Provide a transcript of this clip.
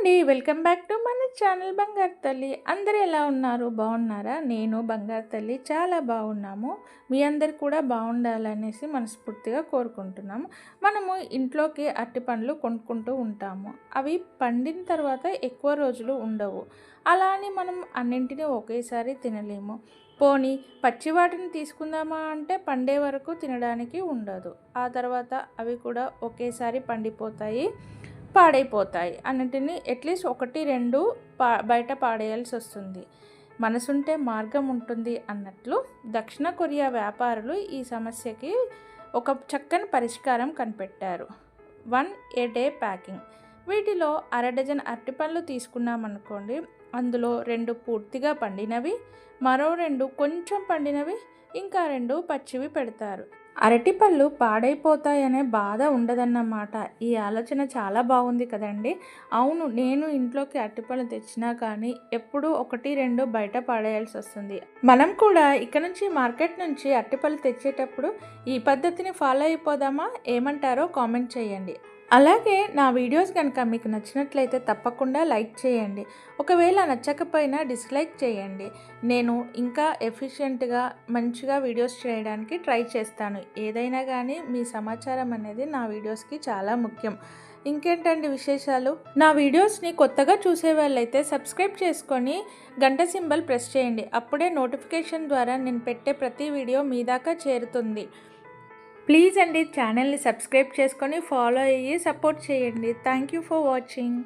అండి. Welcome back to మన channel బంగారు తల్లి. అందరూ ఎలా ఉన్నారు? బాగున్నారా? నేను బంగారు తల్లి చాలా బాగున్నాము. మీ అందరు కూడా బాగుండాలనేసి మనస్ఫూర్తిగా కోరుకుంటున్నాము. మనము ఇంట్లోకి అట్టి పండ్లు కొనుక్కుంటూ ఉంటాము. అవి పండిన తర్వాత ఎక్కువ రోజులు ఉండవు. అలా అని మనం అన్నింటినీ ఒకేసారి తినలేము. పోనీ పచ్చి వాటిని తీసుకుందామా అంటే పండే వరకు తినడానికి ఉండదు. ఆ తర్వాత అవి కూడా ఒకేసారి పండిపోతాయి. పాడైపోతాయి అన్నిటిని అట్లీస్ట్ ఒకటి రెండు పా బయట పాడేయాల్సి వస్తుంది. మనసుంటే మార్గం ఉంటుంది అన్నట్లు దక్షిణ కొరియా వ్యాపారులు ఈ సమస్యకి ఒక చక్కని పరిష్కారం కనిపెట్టారు. One a day packing. వీటిలో అర డజన్ అరటిపళ్ళు తీసుకున్నామనుకోండి అందులో రెండు పూర్తిగా పండినవి మరో రెండు కొంచెం పండినవి ఇంకా రెండు పచ్చివి పెడతారు. అరటిపళ్ళు పాడైపోతాయనే బాధ ఉండదన్నమాట. ఈ ఆలోచన చాలా బాగుంది కదండి. అవును నేను ఇంట్లోకి అరటిపళ్ళు తెచ్చినా కానీ ఎప్పుడూ ఒకటి రెండు బయట పాడేయాల్సి వస్తుంది. మనం కూడా ఇక్కడ నుంచి మార్కెట్ నుంచి అరటిపళ్ళు తెచ్చేటప్పుడు ఈ పద్ధతిని ఫాలో అయిపోదామా? ఏమంటారో కామెంట్ చేయండి. అలాగే నా వీడియోస్ కనుక మీకు నచ్చినట్లయితే తప్పకుండా లైక్ చేయండి. ఒకవేళ నచ్చకపోయినా డిస్లైక్ చేయండి. నేను ఇంకా ఎఫిషియెంట్గా మంచిగా వీడియోస్ చేయడానికి ట్రై చేస్తాను. ఏదైనా కానీ మీ సమాచారం అనేది నా వీడియోస్కి చాలా ముఖ్యం. ఇంకేంటండి విశేషాలు? నా వీడియోస్ని కొత్తగా చూసే వాళ్ళైతే సబ్స్క్రైబ్ చేసుకొని గంట సింబల్ ప్రెస్ చేయండి. అప్పుడే నోటిఫికేషన్ ద్వారా నేను పెట్టే ప్రతి వీడియో మీ దాకా చేరుతుంది. ప్లీజ్ అండి ఛానల్ని సబ్స్క్రైబ్ చేసుకొని ఫాలో అయ్యి సపోర్ట్ చేయండి. Thank you for watching